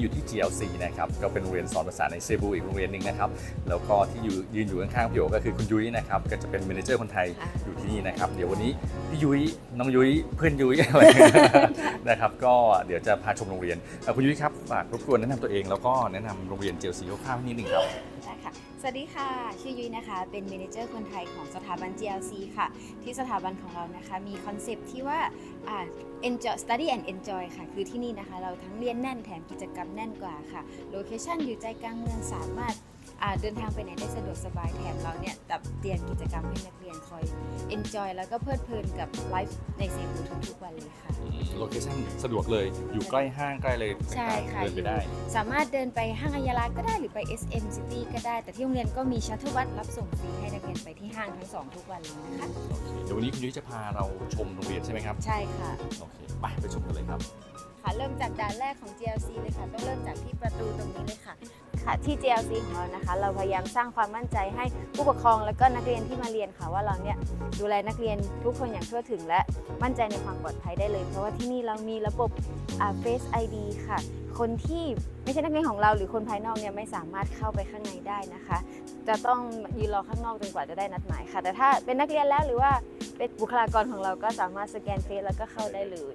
อยู่ที่ GLC นะครับก็เป็นโรงเรียนสอนภาษาในเซบูอีกโรงเรียนหนึ่งนะครับแล้วก็ที่อยู่ยืนอยู่ข้างๆพี่โอก็คือคุณยุ้ยนะครับก็จะเป็นเมเนเจอร์คนไทยค่ะอยู่ที่นี่นะครับเดี๋ยววันนี้พี่ยุ้ยน้องยุ้ยเพื่อนยุ้ยอะไรนะครับก็เดี๋ยวจะพาชมโรงเรียนเอ่อคุณยุ้ยครับฝากรบกวนแนะนำตัวเองแล้วก็แนะนำโรงเรียน GLC คร่าวๆนิดหนึ่งครับได้ค่ะ สวัสดีค่ะ ชื่อยุ้ยนะคะ เป็นเมนเจอร์คนไทยของสถาบัน GLC ค่ะ ที่สถาบันของเรานะคะ มีคอนเซปที่ว่า enjoy study and enjoy ค่ะ คือที่นี่นะคะ เราทั้งเรียนแน่นแถมกิจกรรมแน่นกว่าค่ะ โลเคชั่นอยู่ใจกลางเมืองสามารถ เดินทางไปไหนได้สะดวกสบายแถมเราเนี่ยจัดเตรียมกิจกรรมให้นักเรียนคอย enjoy แล้วก็เพลิดเพลินกับไลฟ์ในเซบูทุกๆวันเลยค่ะโลเคชั่นสะดวกเลยอยู่ใกล้ห้างใกล้เลยใช่ค่ะเดินไปได้ สามารถเดินไปห้างอัยาลาก็ได้หรือไป SM City ก็ได้ แต่ที่โรงเรียนก็มีชัตเทิลบัสรับส่งฟรีให้นักเรียนไปที่ห้างทั้งสองทุกวันเลยนะคะโอเคเดี๋ยววันนี้คุณยุ้ยจะพาเราชมโรงเรียนใช่ไหมครับ ใช่ค่ะโอเคไปไปชมกันเลยครับ ค่ะ เริ่มจากด่านแรกของ GLC เลยค่ะ ต้องเริ่มจากที่ประตูตรงนี้เลยค่ะ ค่ะที่ GLC ของเรานะคะ เราพยายามสร้างความมั่นใจให้ผู้ปกครองแล้วก็นักเรียนที่มาเรียนค่ะ ว่าเราเนี่ยดูแลนักเรียนทุกคนอย่างทั่วถึง และมั่นใจในความปลอดภัยได้เลย เพราะว่าที่นี่เรามีระบบ Face ID ค่ะ คนที่ไม่ใช่นักเรียนของเราหรือคนภายนอกเนี่ยไม่สามารถเข้าไปข้างในได้นะคะ จะต้องยืนรอข้างนอกจนกว่าจะได้นัดหมายค่ะ แต่ถ้าเป็นนักเรียนแล้วหรือว่าเป็นบุคลากรของเราก็สามารถสแกนเฟซแล้วก็เข้าได้เลย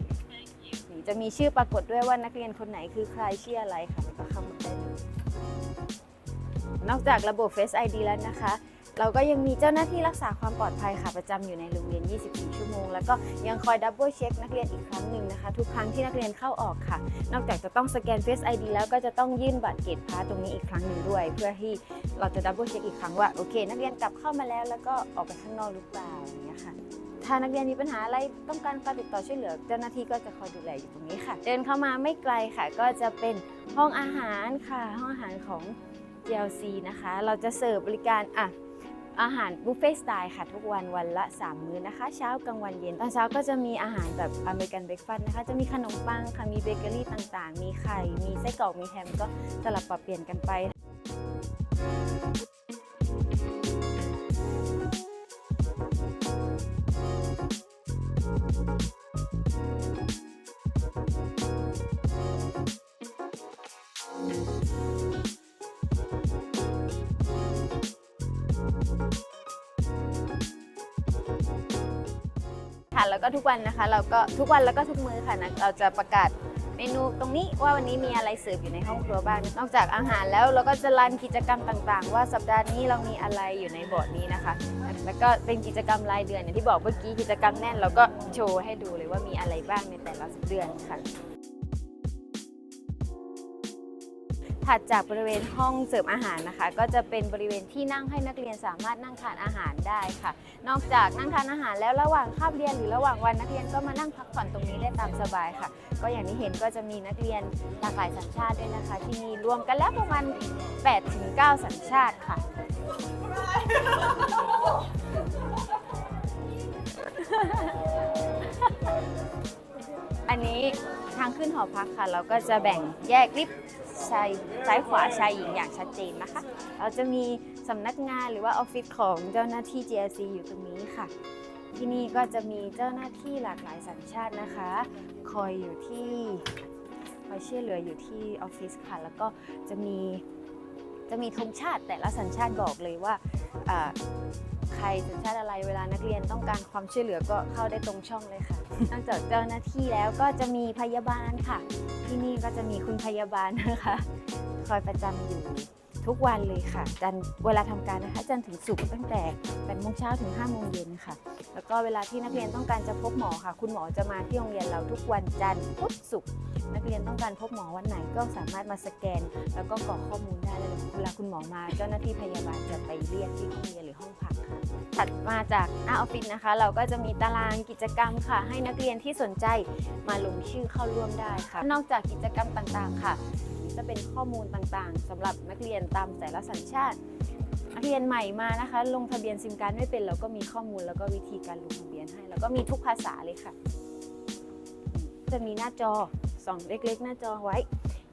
นี่จะมีชื่อปรากฏด้วยว่านักเรียนคนไหนคือใครชื่ออะไรค่ะแล้วก็เข้ามาได้เลยนอกจากระบบ Face ID แล้วนะคะ เราก็ยังมีเจ้าหน้าที่รักษาความปลอดภัยค่ะประจำอยู่ในโรงเรียน 24 ชั่วโมง แล้วก็ยังคอยดับเบิลเช็คนักเรียนอีกครั้งหนึ่งนะคะ ทุกครั้งที่นักเรียนเข้าออกค่ะ นอกจากจะต้องสแกน Face ID แล้วก็จะต้องยื่นบัตรเกตพาสตรงนี้อีกครั้งหนึ่งด้วย เพื่อที่เราจะดับเบิลเช็คอีกครั้งว่าโอเค นักเรียนกลับเข้ามาแล้วแล้วก็ออกไปข้างนอกหรือเปล่าอย่างเงี้ยค่ะ ถ้านักเรียนมีปัญหาอะไรต้องการการติดต่อช่วยเหลือ เจ้าหน้าที่ก็จะคอยดูแลอยู่ตรงนี้ค่ะ เดินเข้ามาไม่ไกลค่ะ ก็จะเป็นห้องอาหารค่ะ ห้องอาหารของ GLC นะคะ เราจะเสิร์ฟบริการอะอาหารบุฟเฟ่สไตล์ค่ะทุกวันวันละ 3 มื้อนะคะ เช้ากลางวันเย็น ตอนเช้าก็จะมีอาหารแบบอเมริกันเบรกฟาสต์นะคะ จะมีขนมปังค่ะ มีเบเกอรี่ต่างๆ มีไข่ มีไส้กรอกมีแฮมก็สลับปรับเปลี่ยนกันไป ก็ทุกวันนะคะ เราก็ทุกวันแล้วก็ทุกมื้อค่ะนะเราจะประกาศเมนูตรงนี้ว่าวันนี้มีอะไรเสิร์ฟอยู่ในห้องครัวบ้าง นอกจากอาหารแล้วเราก็จะรันกิจกรรมต่างๆ ว่าสัปดาห์นี้เรามีอะไรอยู่ในบอร์ดนี้นะคะ แล้วก็เป็นกิจกรรมรายเดือนอย่างที่บอกเมื่อกี้กิจกรรมแน่นเราก็โชว์ให้ดูเลยว่ามีอะไรบ้างในแต่ละเดือนค่ะ ถัดจากบริเวณห้องเสิร์ฟอาหารนะคะ ก็จะเป็นบริเวณที่นั่งให้นักเรียนสามารถนั่งทานอาหารได้ค่ะ นอกจากนั่งทานอาหารแล้วระหว่างคาบเรียนหรือระหว่างวันนักเรียนก็มานั่งพักผ่อนตรงนี้ได้ตามสบายค่ะ ก็อย่างที่เห็นก็จะมีนักเรียนหลากหลายสัญชาติด้วยนะคะ ที่นี่รวมกันแล้วประมาณ8-9สัญชาติค่ะอันนี้ทางขึ้นหอพักค่ะ เราก็จะแบ่งแยกลิฟต์ ชายซ้ายขวาชายหญิงอย่างชัดเจนนะคะ เราจะมีสำนักงานหรือว่าออฟฟิศของเจ้าหน้าที่ GRC อยู่ตรงนี้ค่ะ ที่นี่ก็จะมีเจ้าหน้าที่หลากหลายสัญชาตินะคะ คอยอยู่ที่คอยช่วยเหลืออยู่ที่ออฟฟิศค่ะ แล้วก็จะมี จะมีธงชาติแต่ละสัญชาติบอกเลยว่าใครสัญชาติอะไรเวลานักเรียนต้องการความช่วยเหลือก็เข้าได้ตรงช่องเลยค่ะ นอกจากเจ้าหน้าที่แล้วก็จะมีพยาบาลค่ะ ที่นี่ก็จะมีคุณพยาบาลนะคะ คอยประจำอยู่ทุกวันเลยค่ะ จันเวลาทำการนะคะ จันถึงศุกตั้งแต่8โมงเช้าถึง5โมงเย็นค่ะ แล้วก็เวลาที่นักเรียนต้องการจะพบหมอค่ะ คุณหมอจะมาที่โรงเรียนเราทุกวันจันทร์พุธศุกร์ นักเรียนต้องการพบหมอวันไหนก็สามารถมาสแกน แล้วก็กรอกข้อมูลได้เลยเวลาคุณหมอมาเจ้าหน้าที่พยาบาลจะไปเรียกที่ห้องเรียนหรือห้องพักค่ะถัดมาจากหน้าออฟฟิศนะคะ เราก็จะมีตารางกิจกรรมค่ะ ให้นักเรียนที่สนใจมาลงชื่อเข้าร่วมได้ค่ะ นอกจากกิจกรรมต่างๆ ค่ะจะเป็นข้อมูลต่างๆสำหรับนักเรียนตามแต่ละสัญชาตินักเรียนใหม่มานะคะ ลงทะเบียนซิมการ์ดไม่เป็นเราก็มีข้อมูลแล้วก็วิธีการลงทะเบียนให้ แล้วก็มีทุกภาษาเลยค่ะ จะมีหน้าจอ สองเล็กๆ หน้าจอไว้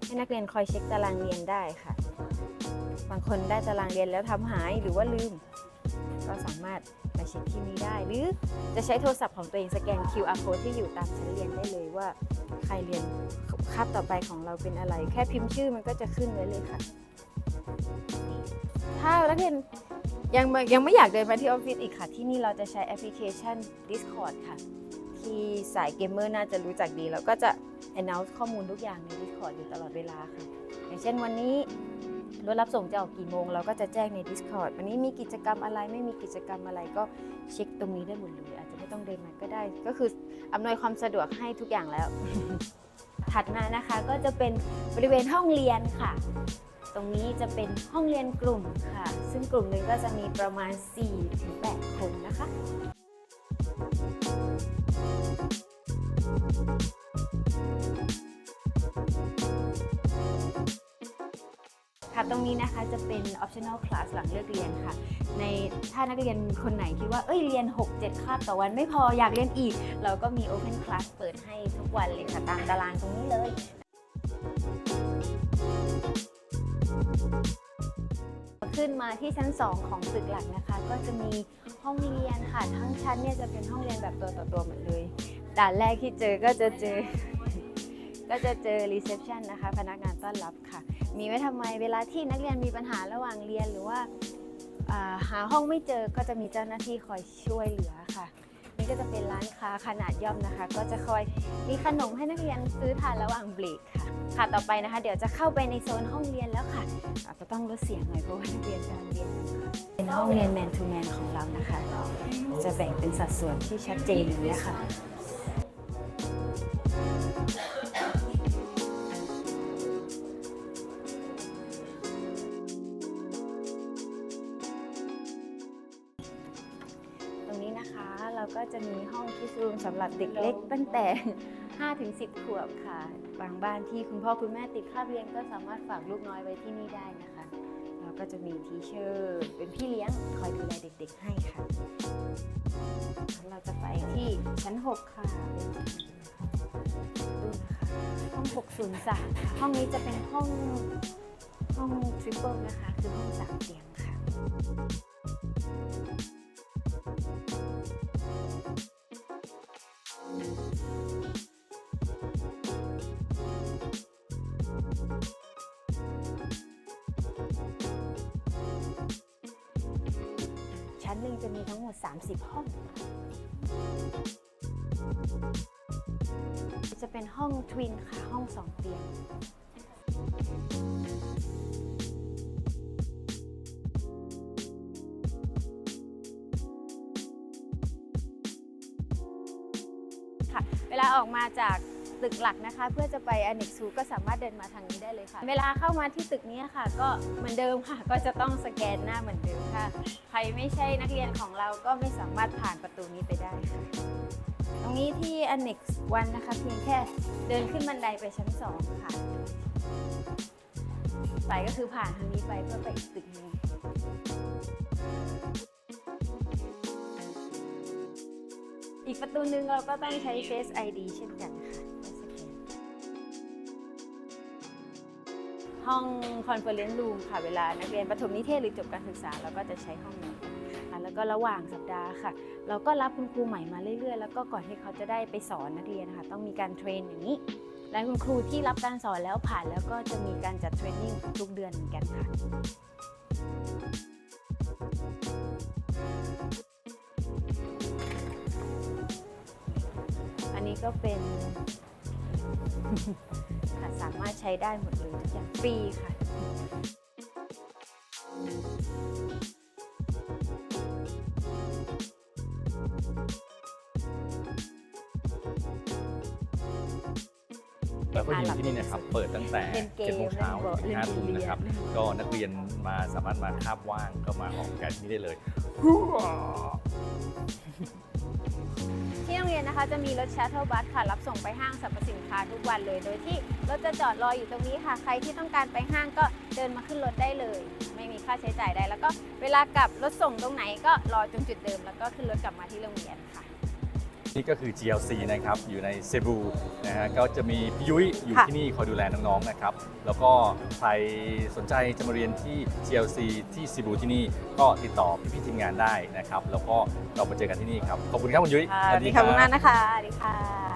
ให้นักเรียนคอยเช็คตารางเรียนได้ค่ะ บางคนได้ตารางเรียนแล้วทำหายหรือว่าลืม ก็สามารถไปเช็คที่นี่ได้ หรือจะใช้โทรศัพท์ของตัวเองสแกน QR code ที่อยู่ตามชั้นเรียนได้เลยว่า ใครเรียนคาบต่อไปของเราเป็นอะไร แค่พิมพ์ชื่อมันก็จะขึ้นไว้เลยค่ะ ถ้านักเรียนยังไม่ยังไม่อยากเดินมาที่ออฟฟิศอีกค่ะ ที่นี่เราจะใช้แอปพลิเคชัน Discord ค่ะ ที่สายเกมเมอร์น่าจะรู้จักดี แล้วก็จะ announce ข้อมูลทุกอย่างใน Discord อยู่ตลอดเวลาค่ะ อย่างเช่นวันนี้รถรับส่งจะออกกี่โมง เราก็จะแจ้งใน Discord วันนี้มีกิจกรรมอะไรไม่มีกิจกรรมอะไรก็เช็คตรงนี้ได้หมดเลย อาจจะไม่ต้องเดินมาก็ได้ ก็คืออำนวยความสะดวกให้ทุกอย่างแล้ว ถัดมานะคะก็จะเป็นบริเวณห้องเรียนค่ะ ตรงนี้จะเป็นห้องเรียนกลุ่มค่ะ ซึ่งกลุ่มหนึ่งก็จะมีประมาณ 4-8 คนนะคะค่ะ ตรงนี้นะคะจะเป็น optional class หลังเลิกเรียนค่ะ ในถ้านักเรียนคนไหนคิดว่าเอ้ยเรียน 6-7 คาบต่อวันไม่พออยากเรียนอีก เราก็มี open class เปิดให้ทุกวันเลยค่ะ ตามตารางตรงนี้เลยขึ้นมาที่ชั้น 2 ของตึกหลักนะคะ ก็จะมีห้องเรียนค่ะ ทั้งชั้นเนี่ยจะเป็นห้องเรียนแบบตัวต่อตัวหมดเลยด่านแรกที่เจอก็จะเจอ ก็จะเจอ reception นะคะ พนักงานต้อนรับค่ะ มีไว้ทำไมเวลาที่นักเรียนมีปัญหาระหว่างเรียนหรือว่าหาห้องไม่เจอก็จะมีเจ้าหน้าที่คอยช่วยเหลือค่ะ นี่ก็จะเป็นร้านค้าขนาดย่อมนะคะ ก็จะคอยมีขนมให้นักเรียนซื้อทานระหว่างเบรกค่ะ ค่ะต่อไปนะคะ เดี๋ยวจะเข้าไปในโซนห้องเรียนแล้วค่ะอาจจะต้องลดเสียงหน่อยเพราะว่านักเรียนกำลังเรียนอยู่ค่ะเป็นห้องเรียน man to man ของเรานะคะ จะแบ่งเป็นสัดส่วนที่ชัดเจนอย่างนี้ยค่ะ เราก็จะมีห้องคิสรูมสำหรับเด็กเล็กตั้งแต่ 5 ถึง 10 ขวบค่ะ บางบ้านที่คุณพ่อคุณแม่ติดคาบเรียนก็สามารถฝากลูกน้อยไว้ที่นี่ได้นะคะ เราก็จะมีทีเชอร์เป็นพี่เลี้ยงคอยดูแลเด็กๆให้ค่ะ เราจะไปที่ชั้น 6 ค่ะดูนะคะห้อง 603ค่ะห้องนี้จะเป็นห้องห้องทริปเปิลนะคะ คือห้องสามเตียงค่ะ ชั้นหนึ่งจะมีทั้งหมด 30 ห้อง จะเป็นห้องทวินค่ะ ห้องสองเตียง ค่ะ เวลาออกมาจาก ตึกหลักนะคะ เพื่อจะไปอเนกซูก็สามารถเดินมาทางนี้ได้เลยค่ะ เวลาเข้ามาที่ตึกนี้ค่ะ ก็เหมือนเดิมค่ะ ก็จะต้องสแกนหน้าเหมือนเดิมค่ะ ใครไม่ใช่นักเรียนของเราก็ไม่สามารถผ่านประตูนี้ไปได้ค่ะตรงนี้ที่ Annex 1นะคะเพียงแค่เดินขึ้นบันไดไปชั้น 2 ค่ะไปก็คือผ่านทางนี้ไปเพื่อไปอีกตึกนึงอีกประตูนึงเราก็ต้องใช้ Face ID เช่นกันค่ะ ห้อง Conference Room ค่ะเวลานักเรียนประถมนิเทศหรือจบการศึกษาเราก็จะใช้ห้องนี้ค่ะแล้วก็ระหว่างสัปดาห์ค่ะ เราก็รับคุณครูใหม่มาเรื่อยๆ แล้วก็ก่อนที่เขาจะได้ไปสอนนักเรียนนะคะต้องมีการเทรนอย่างนี้ และคุณครูที่รับการสอนแล้วผ่านแล้วก็จะมีการจัดเทรนนิ่งทุกเดือนเหมือนกันค่ะอันนี้ก็เป็น ค่ะสามารถใช้ได้หมดเลยทุกอย่างฟรีค่ะแล้วก็ยิมที่นี่นะครับ เปิดตั้งแต่เล่นเกม7โมงเช้าถึงเล่น5ทุ่มเล่นนะครับเล่นก็นักเรียนมาสามารถมาคาบว่างก็มาออกกำลังกายที่นี่ได้เลยที่โรงเรีย นะคะจะมีรถแชทเทิลบัสค่ะ รับส่งไปห้างสรรพสินค้าทุกวันเลย โดยที่รถจะจอดรออยู่ตรงนี้ค่ะ ใครที่ต้องการไปห้างก็เดินมาขึ้นรถได้เลย ไม่มีค่าใช้จ่ายใดแล้วก็เวลากลับรถส่งตรงไหนก็รอจงจุดเดิม แล้วก็ขึ้นรถกลับมาที่โรงเรียนค่ะ นี่ก็คือ GLC นะครับ อยู่ในเซบูนะฮะ ก็จะมีพี่ยุ้ยอยู่ค่ะที่นี่คอยดูแลน้องๆ นะครับ แล้วก็ใครสนใจจะมาเรียนที่ GLC ที่เซบูที่นี่ ก็ติดต่อพี่ๆทีมงานได้นะครับ แล้วก็เรามาเจอกันที่นี่ครับ ขอบคุณครับคุณยุ้ยค่ะสวัสดีค่ะคุณนันนะคะสวัสดีค่ะ